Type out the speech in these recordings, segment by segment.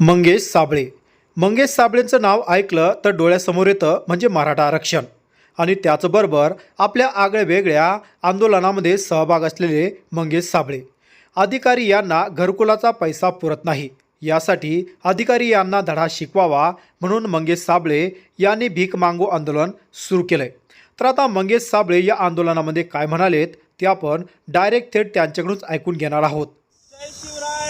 मंगेश साबळे. मंगेश साबळेंचं नाव ऐकलं तर डोळ्यासमोर येतं म्हणजे मराठा आरक्षण. आणि त्याचबरोबर आपल्या आगळ्या वेगळ्या आंदोलनामध्ये सहभाग असलेले मंगेश साबळे. अधिकारी यांना घरकुलाचा पैसा पुरत नाही. यासाठी अधिकारी यांना धडा शिकवावा म्हणून मंगेश साबळे यांनी भीक मागू आंदोलन सुरू केलंय. तर आता मंगेश साबळे या आंदोलनामध्ये काय म्हणालेत ते आपण डायरेक्ट थेट त्यांच्याकडूनच ऐकून घेणार आहोत. जय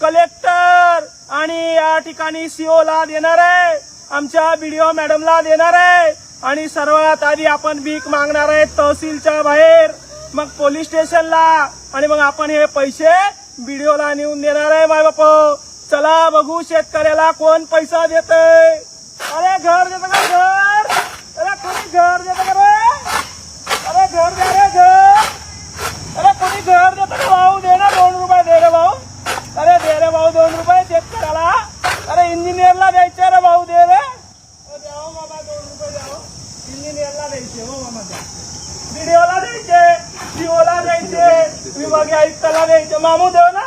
कलेक्टर आणि या ठिकाणी सीओ ला देणार आहे. आमच्या बीडीओ मॅडमला देणार आहे. आणि सर्वात आधी आपण भीक मागणार आहे तहसीलच्या बाहेर. मग पोलीस स्टेशनला. आणि मग आपण हे पैसे बीडीओला नेऊन देणार आहे माय बाप. चला बघू शेतकऱ्याला कोण पैसा देत अरे घर देत का घर? अरे कोणी घर देत का रे? अरे घर द्या रे घर अरे कोणी घर देतं का भाऊ दे ना दोन रुपये दे रे भाऊ अरे दे रे भाऊ दोन रुपये शेतकऱ्याला अरे इंजिनियरला द्यायचे रे भाऊ दे रे अ, द्या हो मामा दोन रुपये द्या हो. इंजिनियरला द्यायचे हो मामा द्या व्हिडिओला द्यायचे सीओला द्यायचे विभागीय आयुक्ताला द्यायचे मामू देव ना?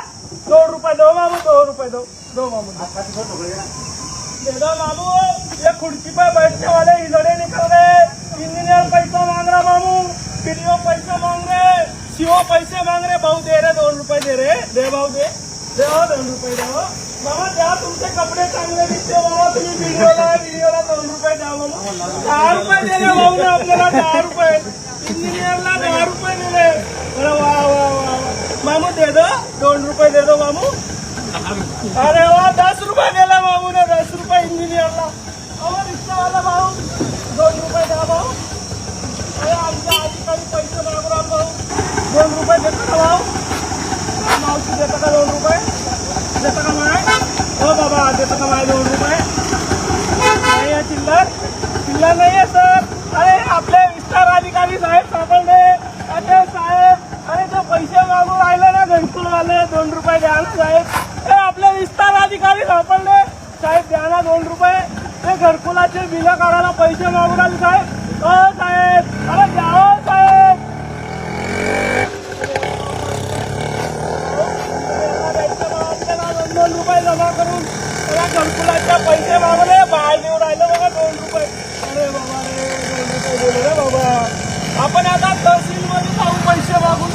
दोन रुपये दो मामू दोन रुपये दो दो मामू. दो दे दो मामू. ये खुर्ची पे बैठने वाले इधरे निकल रहे इंजीनियर पैसा मांग रहा मामू. पीडीओ पैसा मांग रहे सीओ पैसे मांग रहे भाऊ दे रहे दोन रुपये दे रहे दे भाऊ दे. दे हो दोन रुपये दे हो. मामा द्या तुमचे कपडे चांगले दिसते. बाबा तुम्ही व्हिडिओला व्हिडिओला दोन रुपये द्या मामा. दहा रुपये दिले भाऊ ना आपल्याला दहा रुपये. इंजिनियरला दहा रुपये दिले वा वा वा. मामू दे दो. दोन रुपये दे दो मामू. अरे वा दस रुपये दिला मामू ने दस रुपये इंजिनियरला अहो रिक्षावाला भाऊ दोन रुपये द्या भाऊ. अरे आमच्या अधिकारी पैसे मागणार भाऊ. दोन रुपये देतो का भाऊ. मावशी देतो का दोन रुपये? देतो का माय? हो बाबा देतो का माय दोन रुपये? नाही आहे चिल्लर. चिल्लर नाही आहे सर अरे आपले विस्तार अधिकारी साहेब सापडले अरे साहेब अरे ते पैसे मागून राहिले ना घरकुल वाले दोन रुपये द्या ना साहेब. हे आपले विस्तार अधिकारी सापडले. साहेब द्या ना दोन रुपये. ते घरकुलाचे बिलं काढायला पैसे मागून राहिले साहेब. हो साहेब. अरे द्या हो, साहेब. दोन दोन रुपये जमा करून त्याला घरकुलाच्या पैसे मागले बाहेर नेऊन राहिलं बघा दोन रुपये. अरे बाबा रे दोन रुपये दिले रे बाबा. आपण आता तहसील मध्ये जाऊ पैसे मागून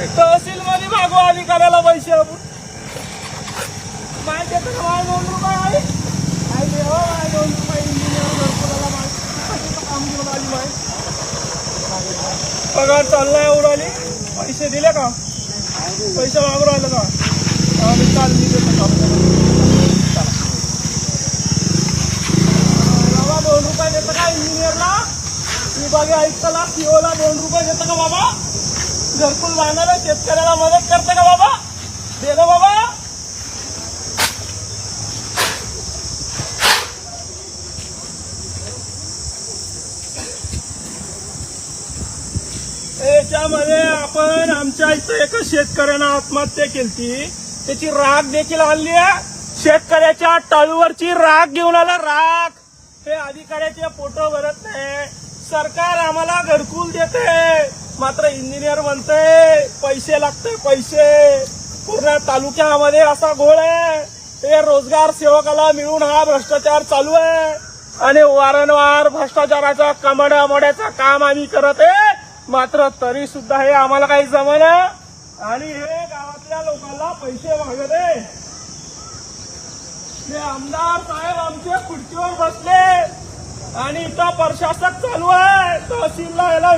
तहसील मध्ये मागू अधिकाऱ्याला पैसे आपण. माहिती येतं का? दोन रुपये आहे. माहिती हो दोन रुपये. इंजिनियर घरकुलाला माहिती काम घेऊन आली माहिती पगार चाललाय उडाली पैसे दिले का? पैसे मागू राहिले का? आम्ही चाल मी देतो का बाबा दोन रुपये देतं का इंजिनियरला विभागीय आयुक्ताला सीओला दोन रुपये देतं का बाबा? घरकुल बांधायला शेतकऱ्याला मदत करतं का बाबा? दे ना बाबा. याच्यामध्ये आपण आमच्या इथं एका शेतकऱ्यानं आत्महत्या केली त्याची राग देखील आणली आहे. शेतकऱ्याच्या टाळूवरची राख घेऊन आला राख. हे अधिकाऱ्याचे फोटो भरत नाही. सरकार आम्हाला घरकुल देते. मात्र इंजिनियर म्हणते पैसे लागते पैसे. पूर्ण तालुक्यामध्ये असा घोळ आहे. ते रोजगार सेवकाला मिळून हा भ्रष्टाचार चालू आहे. आणि वारंवार भ्रष्टाचाराचा कमड्या मोड्याचा काम आम्ही करत आहे. मात्र तरी सुद्धा हे आम्हाला काही जमना. आणि हे गावातल्या लोकांना पैसे मागत आहे. हे आमदार साहेब आमचे खुर्चीवर बसले. आणि इथं प्रशासक चालू आहे. तहसीलला याला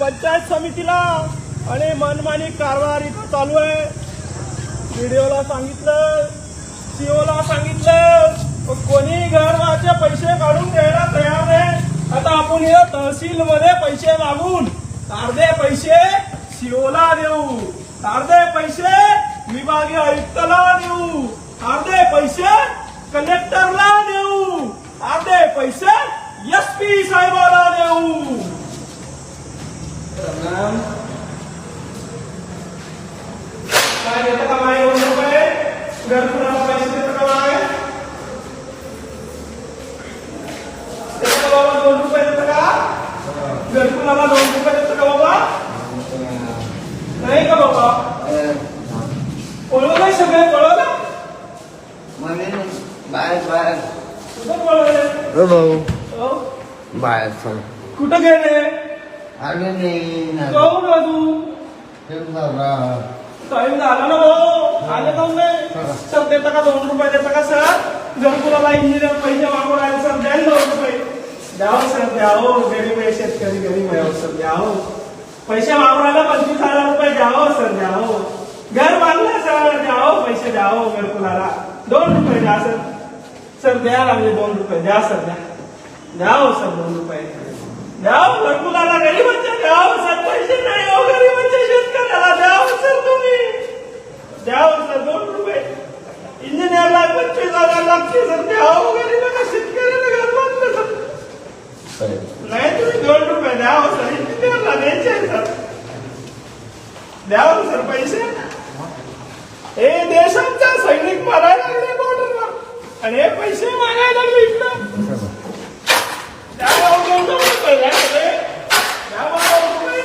पंचायत समितीला आणि मनमानी कारभार इथं चालू आहे. व्हिडिओला सांगितलं सीओला सांगितलं कोणी घरचे पैसे काढून द्यायला तयार नाही. आता आपण या तहसील मध्ये पैसे मागून अर्धे पैसे सीओला देऊ. अर्धे पैसे विभागीय आयुक्ताला देऊ. अर्धे पैसे कलेक्टरला देऊ. अर्धे पैसे एस पी साहेबाला देऊ काय देतं का माय दोन रुपये घरकुलाला पैसे देतं का माय देतं का बाबा दोन रुपये देतं का घरकुलाला दोन रुपये देतं का बाबा? नाही का बाबा? पळवलंय सगळे पळवलं बाहेर बाहेर. कुठं पळवले हो भाऊ. हो? बाहेर चल. कुठं गेले? आलो नाही काहून अजून टाइम झाला ना भाऊ. आले काहून नाही सर देता का दोन रुपये? देता का सर? घरकुलाला इंजिनियर पैसे मागून राहिले सर द्या ना दोन रुपये. द्यावं सर द्यावं. गरीब आहे शेतकरी द्यावं पैसे वापरायला पंचवीस हजार रुपये द्यावं सर द्यावं घर बांधलं सर द्यावं पैसे द्यावं घरकुलाला दोन रुपये द्या सर। सर द्या लागले दोन रुपये द्या सर द्या। द्यावं सर दोन रुपये। द्यावं घरकुलाला गरीब द्यावं सर पैसे नाही हो गरीबांच्या शेतकऱ्याला द्यावं सर तुम्ही द्यावं सर दोन रुपये इंजिनियरला पंचवीस हजार लागते सर द्यावं गरीबाला शेतकऱ्याला घर बांधलं सर नाही तुम्ही दोन रुपये द्यावं सर इंजिनियरला द्यायचे आहे, सर द्यावं सर पैसे. हे देशांचा सैनिक मारायला लागले बॉर्डरवर आणि हे पैसे मागायला लागले इकडं. हो, दोन रुपये द्या दोन रुपये.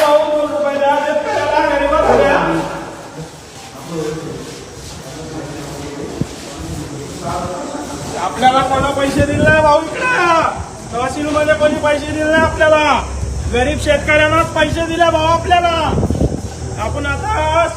भाऊ दोन रुपये द्या हो, शेतकऱ्याला गरीबाला द्या आपल्याला कोणा पैसे दिले नाही भाऊ इकडं. तहसील मध्ये कोणी पैसे दिले नाही आपल्याला. गरीब शेतकऱ्यांनाच पैसे दिले भाऊ आपल्याला